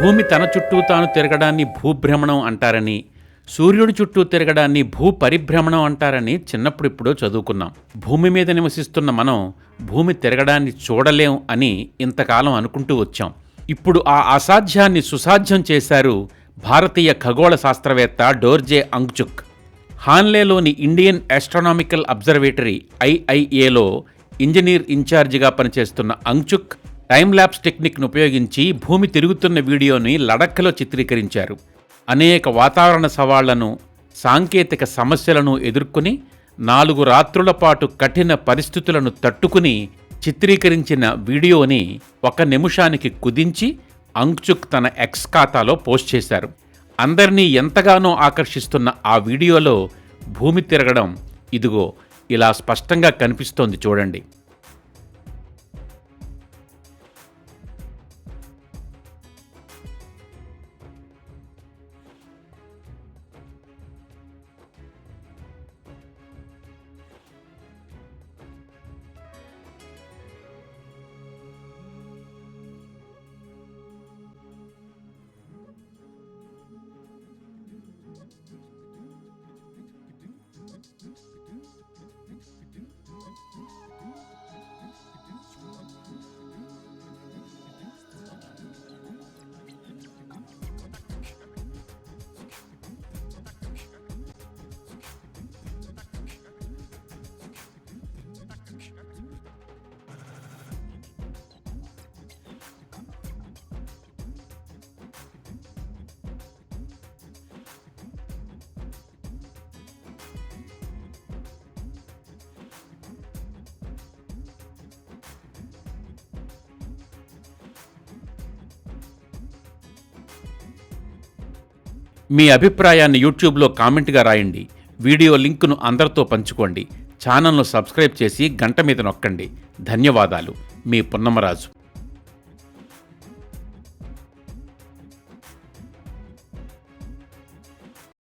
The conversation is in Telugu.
భూమి తన చుట్టూ తాను తిరగడాన్ని భూభ్రమణం అంటారని సూర్యుడి చుట్టూ తిరగడాన్ని భూ పరిభ్రమణం అంటారని చిన్నప్పుడు ఇప్పుడో చదువుకున్నాం. భూమి మీద నివసిస్తున్న మనం భూమి తిరగడాన్ని చూడలేం అని ఇంతకాలం అనుకుంటూ వచ్చాం. ఇప్పుడు ఆ అసాధ్యాన్ని సుసాధ్యం చేశారు భారతీయ ఖగోళ శాస్త్రవేత్త డోర్జే అంగ్చుక్. హాన్లేలోని ఇండియన్ ఆస్ట్రానామికల్ అబ్జర్వేటరీ ఐఐఏలో ఇంజనీర్ ఇన్ఛార్జిగా పనిచేస్తున్న అంగ్చుక్ టైం ల్యాబ్స్ టెక్నిక్ను ఉపయోగించి భూమి తిరుగుతున్న వీడియోని లడఖ్లో చిత్రీకరించారు. అనేక వాతావరణ సవాళ్ళను సాంకేతిక సమస్యలను ఎదుర్కొని నాలుగు రాత్రుల పాటు కఠిన పరిస్థితులను తట్టుకుని చిత్రీకరించిన వీడియోని ఒక నిమిషానికి కుదించి అంక్చుక్ తన ఎక్స్ ఖాతాలో పోస్ట్ చేశారు. అందరినీ ఎంతగానో ఆకర్షిస్తున్న ఆ వీడియోలో భూమి తిరగడం ఇదిగో ఇలా స్పష్టంగా కనిపిస్తోంది చూడండి. మీ అభిప్రాయాన్ని యూట్యూబ్లో కామెంట్గా రాయండి. వీడియో లింకును అందరితో పంచుకోండి. ఛానల్ను సబ్స్క్రైబ్ చేసి గంట మీద నొక్కండి. ధన్యవాదాలు. మీ పున్నమరాజు.